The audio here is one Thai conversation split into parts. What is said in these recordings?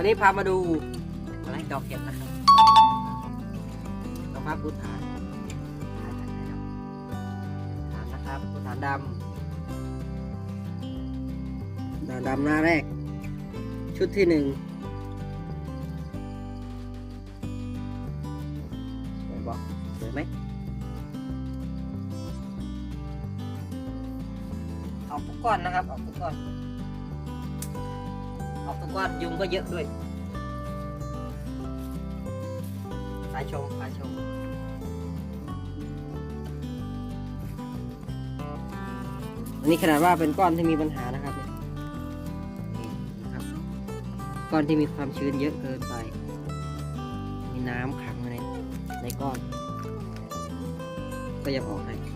วันนี้พามาดูอะไรดอกเห็ดนะครับดอกฟ้าพุทธานฐานนะครับพุทธานดำฐานดำหน้าแรก ชุดที่หนึ่งสวยบอกสวยไหมเอาทุกก้อนนะครับเอาทุกก้อน ก้อนยุงก็เยอะด้วยสายชมสายชมอันนี้ขนาดว่าเป็นก้อนที่มีปัญหานะครับนะครับ ก้อนที่มีความชื้นเยอะเกินไป มีน้ำขังในในก้อน ก็ยังออกให้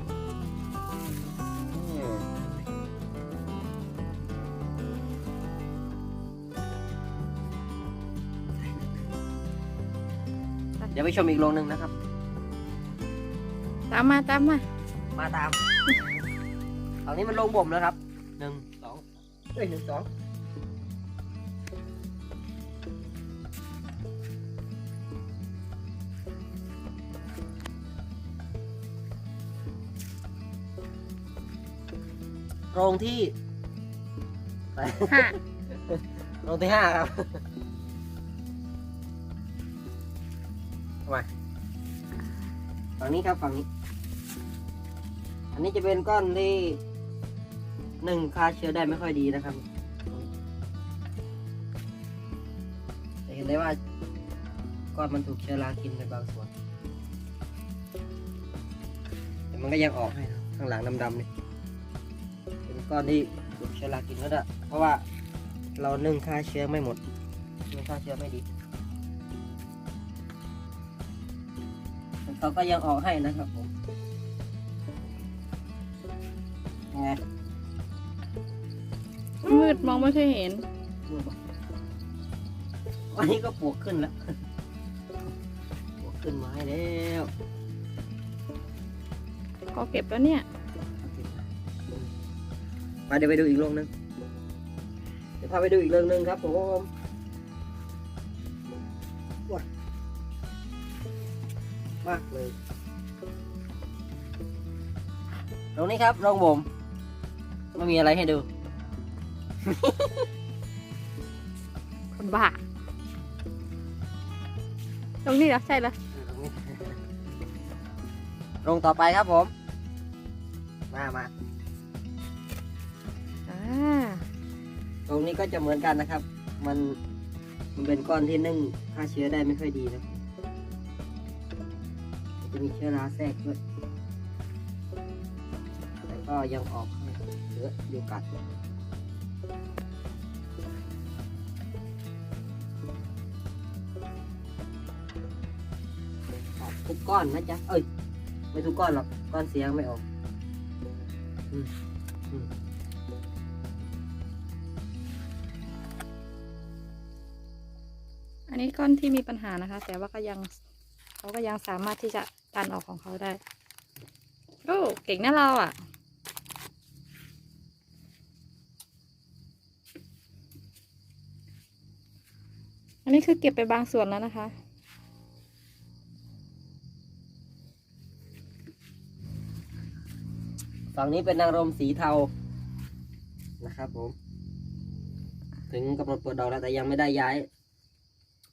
เดี๋ยวไปชมอีกโรงหนึ่งนะครับ ตามมาตามมามาตามตอนนี้มันลงบ่มแล้วครับหนึ่งสองเอ้ยหนึ่งสองโรงที่ห้าโรงที่ห้าครับ ฝั่งนี้ครับฝั่งนี้ อันนี้จะเป็นก้อนที่หนึ่งฆ่าเชื้อได้ไม่ค่อยดีนะครับจะเห็นได้ว่าก้อนมันถูกเชื้อรากินไปบางส่วน แต่มันก็ยังออกให้ข้างหลังดำๆนี่เป็นก้อนที่ถูกเชื้อรากินก็ได้เพราะว่าเรานึ่งฆ่าเชื้อไม่หมดนึ่งฆ่าเชื้อไม่ดี เขาก็ยังออกให้นะครับผมยังไงมืดมองไม่ค่อยเห็นดูบอกวันนี้ก็ปวกขึ้นแล้วปวกขึ้นมาให้แล้วก็เก็บแล้วเนี่ยไปเดี๋ยวไปดูอีกโรงนึงเดี๋ยวพาไปดูอีกโรงนึงครับผม มากเลยโรงนี้ครับโรงผมไม่มีอะไรให้ดู คนบ้า ตรงนี้เหรอใช่เหรอลงต่อไปครับผม มา มาอ่าตรงนี้ก็จะเหมือนกันนะครับ มันมันเป็นก้อนที่นึ่งฆ่าเชื้อได้ไม่ค่อยดีนะมัน จะมีเชื้อราแทรกด้วยแต่ก็ยังออกเหลืออยู่กัดออกทุกก้อนนะจ๊ะ เอ้ย ไม่ทุกก้อนหรอก ก้อนเสียงไม่ออกอืมอืมอันนี้ก้อนที่มีปัญหานะคะ แต่ว่าก็ยังเขาก็ยังสามารถที่จะ ตันออกของเขาได้โอ้เก่งนะเราอะ อันนี้คือเก็บไปบางส่วนแล้วนะคะฝั่งนี้เป็นนางรมสีเทานะครับผม ถึงกำหนดเปิดดอกแล้วแต่ยังไม่ได้ย้าย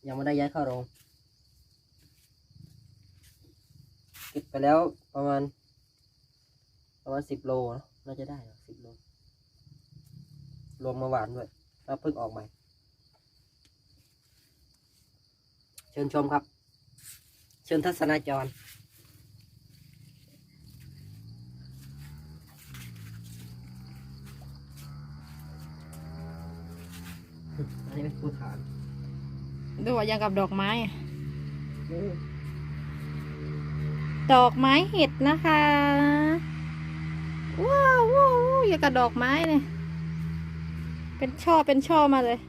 ยังไม่ได้ย้ายเข้าโรง เก็บไปแล้วประมาณ ประมาณสิบโลนะน่าจะได้สิบโลรวมมาหวานด้วยแล้วเพิ่งออกใหม่ เชิญชมครับ เชิญทัศนาจรอันนี้เป็นภูฐานดูว่ายังกับดอกไม้ ดอกไม้เห็ดนะคะว้าวว้าวว้าวอย่ากับดอกไม้เลยเป็นช่อเป็นช่อมาเลย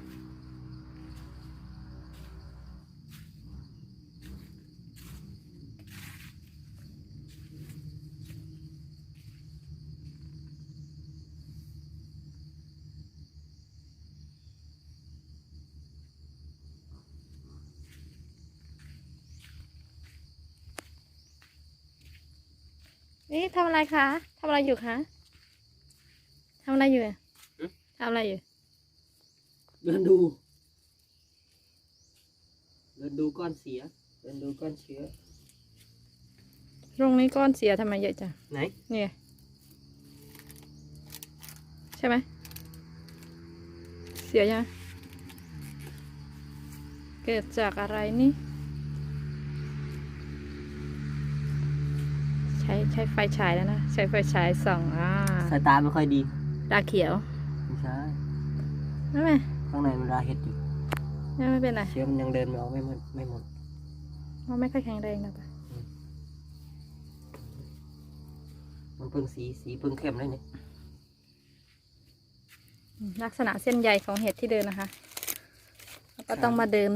นี่ทำอะไรคะทำอะไรอยู่คะทำอะไรอยู่อะทำอะไรอยู่ เดินดู เดินดูก้อนเสีย เดินดูก้อนเชื้อ ตรงนี้ก้อนเสียทำไมเยอะจังไหน เนี่ย ใช่ไหม เสียยังเกิดจากอะไรนี่ ใช้ใช้ไฟฉายแล้วนะ ใช้ไฟฉายส่องอ่าสายตาไม่ค่อยดีตาเขียวไม่ใช่ไม่ไหมข้างในมันราเห็ดอยู่ไม่ไม่เป็นไรเชื้อมันยังเดินไม่ออกไม่หมดไม่หมดมันไม่ค่อยแข็งแรงนะปะมันเพิ่งสีสีเพิ่งเข้มเลยเนี่ยอืมลักษณะเส้นใยของเห็ดที่เดินนะคะแล้วก็ต้องมาเดิน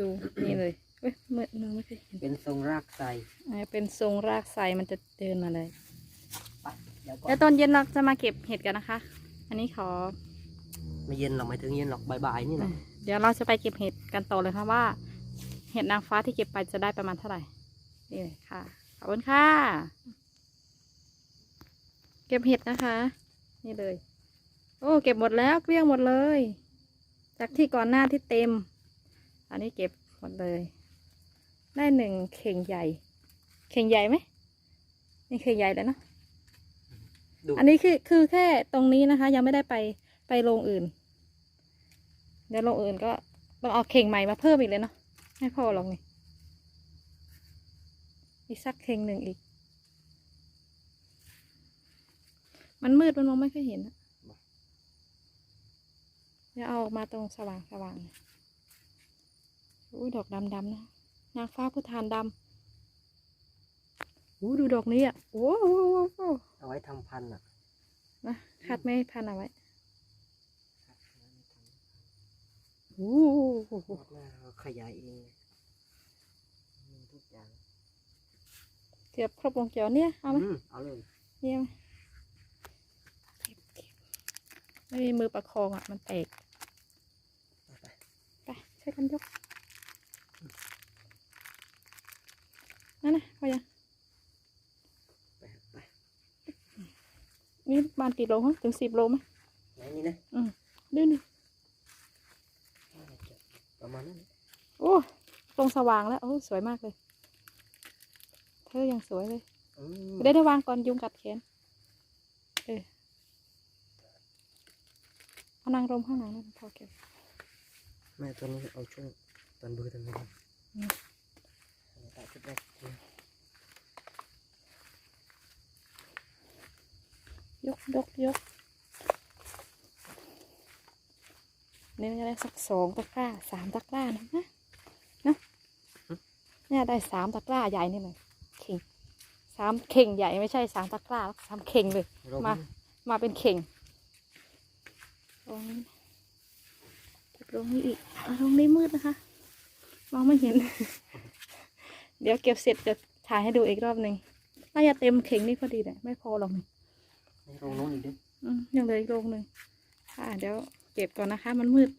ดูนี่เลย เอ้ยมือมือไม่เคยเห็นเป็นทรงรากไซอ่าเป็นทรงรากไซมันจะเดินมาเลย ไปเดี๋ยวก่อแล้นวตอนเย็นเราจะมาเก็บเห็ดกันนะคะ อันนี้ขอ ไม่เย็นหรอกไม่ถึงเย็นหรอกบ่ายๆนี่แหละเดี๋ยวเราจะไปเก็บเห็ดกันต่อเลยค่ะว่า เห็ดนางฟ้าที่เก็บไปจะได้ประมาณเท่าไหร่ นี่เลยค่ะ ขอบคุณค่ะ เก็บเห็ดนะคะ นี่เลย โอ้เก็บหมดแล้วเกลี้ยงหมดเลย จากที่ก่อนหน้าที่เต็ม อันนี้เก็บหมดเลย ได้หนึ่งเข่งใหญ่ เข่งใหญ่ไหมนี่เข่งใหญ่แล้วเนอะดูอันนี้คือคือแค่ตรงนี้นะคะ ยังไม่ได้ไปไปโรงอื่น เดี๋ยวโรงอื่นก็ต้องเอาเข่งใหม่มาเพิ่มอีกเลยเนาะไม่พอหรอกนี่อีกสักเข่งหนึ่งอีก มันมืดมันมองไม่ค่อยเห็นอะเดี๋ยวเอาออกมาตรงสว่างสว่างๆอุ้ยดอกดำดำๆนะ นางฟ้าพุทธานดำอู้ดูดอกนี้อะโอ้โหโอ้โหโอ้โหเอาไว้ทำพันธุ์อะนะคัดไม่พันเอาไว้โอ้โหหน้าเราขยายเองมีทุกอย่างเกือบครบวงจรเนี่ยเอาไหมอืมเอาเลยเนี่ยไหมเก็บเก็บไม่มีมือประคองอะมันแตกไปไปช่วยกันยก นั่นนะพอยังไปไปนี่บานกี่โลฮะถึงสิบโลไหมไหนนี่นะอืมดูนี่น่าจะประมาณนั้นโอ้ตรงสว่างแล้วโอ้สวยมากเลย เธอยังสวยเลยอืมเดี๋ยวได้วางก่อนยุงกัดแขนเออเอานางรมข้างหลังนั่นพอเก็บแม่ตอนนี้เอาช่วงตอนเบอร์ตอนนี้ อืมเอาตัดชุดแรกอืมยกยกยกนี่จะได้สักสองตะกร้าสามตะกร้านะนะนะเนี่ยได้สามตะกร้าใหญ่นี่เลยเข่งสามเข่งใหญ่ไม่ใช่สามตะกร้าสามเข่งเลยรอบมานี้มาเป็นเข่งตรงนี้เก็บตรงนี้อีกอะตรงนี้มืดนะคะมองไม่เห็น เดี๋ยวเก็บเสร็จจะถ่ายให้ดูอีกรอบหนึ่งน่าจะเต็มเข่งนี่พอดีแหละไม่พอหรอกนี่ให้ตรงโน้นอีกด้วยอืมยังเหลืออีกโรงหนึ่งค่ะเดี๋ยวเก็บก่อนนะคะ มันมืด